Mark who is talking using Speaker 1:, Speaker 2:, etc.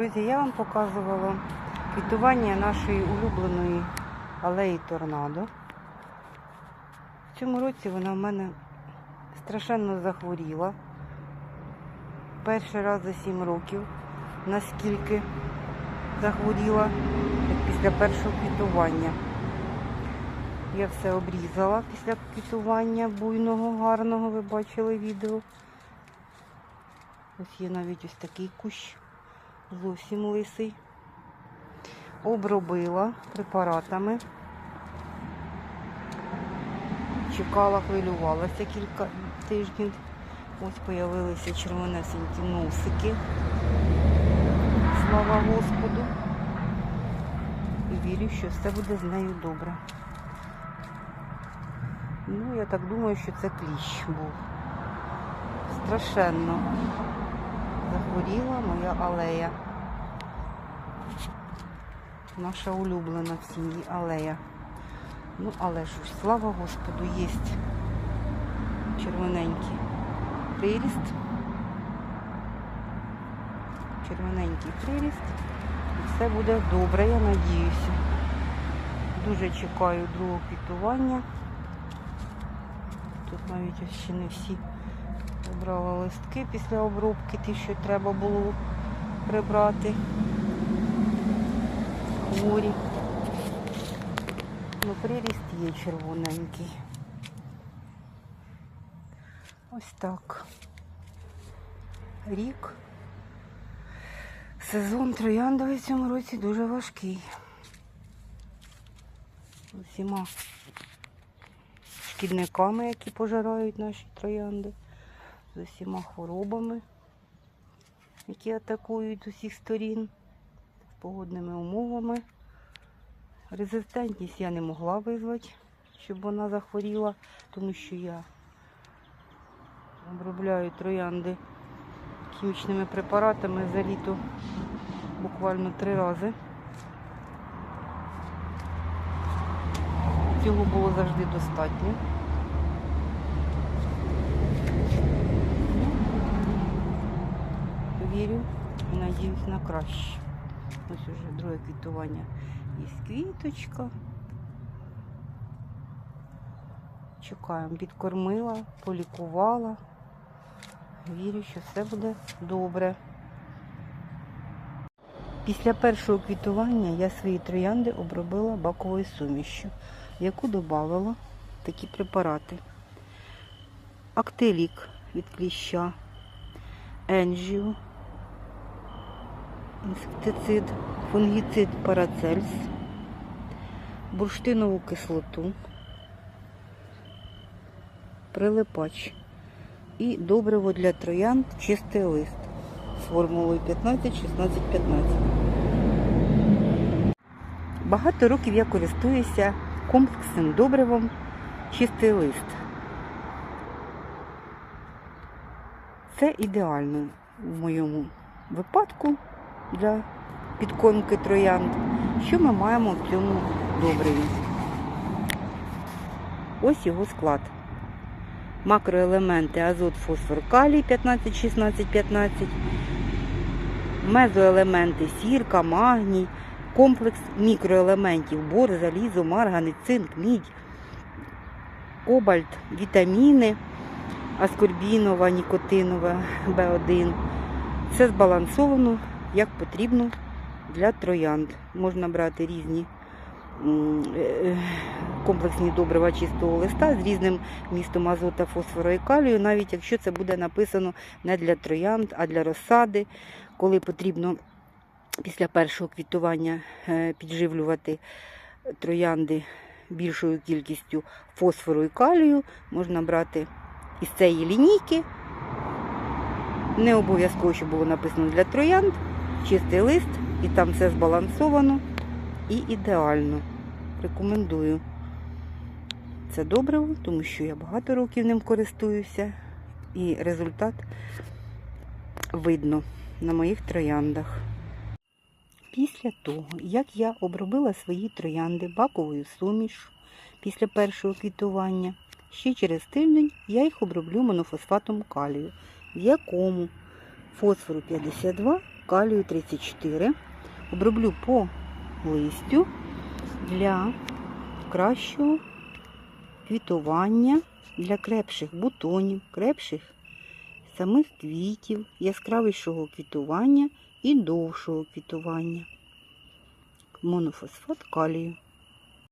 Speaker 1: Друзі, я вам показувала квітування нашої улюбленої алеї торнадо. В цьому році вона в мене страшенно захворіла. Перший раз за 7 років, наскільки захворіла, після першого квітування. Я все обрізала після квітування буйного, гарного, ви бачили відео. Ось є навіть ось такий кущ, зовсім лисий. Обробила препаратами. Чекала, хвилювалася кілька тижнів. Ось появилися червонесенькі носики. Слава Господу. І вірю, що все буде з нею добре. Ну, я так думаю, що це кліщ був. Страшенно захворіла моя алея. Наша улюблена в сім'ї алея. Ну, але ж, слава Господу, є червоненький приріст. Червоненький приріст. І все буде добре, я надіюся. Дуже чекаю другого квітування. Тут навіть ще не всі Обрала листки після обробки, ті, що треба було прибрати. Хворі. Ну, приріст є червоненький. Ось так. Рік. Сезон трояндовий в цьому році дуже важкий. Усіма шкідниками, які пожирають наші троянди з усіма хворобами, які атакують з усіх сторін, з погодними умовами. Резистентність я не могла визвати, щоб вона захворіла, тому що я обробляю троянди хімічними препаратами за літо буквально три рази. Цього було завжди достатньо. Вірю і надіюсь на краще. Ось уже друге квітування. Є квіточка. Чекаємо, підкормила, полікувала. Вірю, що все буде добре. Після першого квітування я свої троянди обробила баковою сумішю, в яку додавала такі препарати. Актелік від кліща, енжіо, інсектицид, фунгіцид парацельс, бурштинову кислоту, прилипач і добриво для троянд чистий лист з формулою 15-16-15. Багато років я користуюся комплексним добривом чистий лист. Це ідеально в моєму випадку для підкормки троянд. Що ми маємо в цьому добриві? Ось його склад. Макроелементи азот, фосфор, калій 15, 16, 15, мезоелементи сірка, магній, комплекс мікроелементів, бор, залізо, марганець, цинк, мідь, кобальт, вітаміни, аскорбінова, нікотинова, В1. Все збалансовано як потрібно для троянд. Можна брати різні е, комплексні добрива чистого листа з різним містом азота, фосфору і калію, навіть якщо це буде написано не для троянд, а для розсади, коли потрібно після першого квітування е, підживлювати троянди більшою кількістю фосфору і калію, можна брати із цієї лінійки. Не обов'язково, щоб було написано для троянд, чистий лист, і там все збалансовано і ідеально. Рекомендую. Це добриво, тому що я багато років ним користуюся, і результат видно на моїх трояндах. Після того, як я обробила свої троянди баковою сумішю після першого квітування, ще через тиждень я їх оброблю монофосфатом калію, в якому фосфору 52, калію 34. Оброблю по листю для кращого квітування, для крепших бутонів, крепших самих квітів, яскравішого квітування і довшого квітування. Монофосфат калію.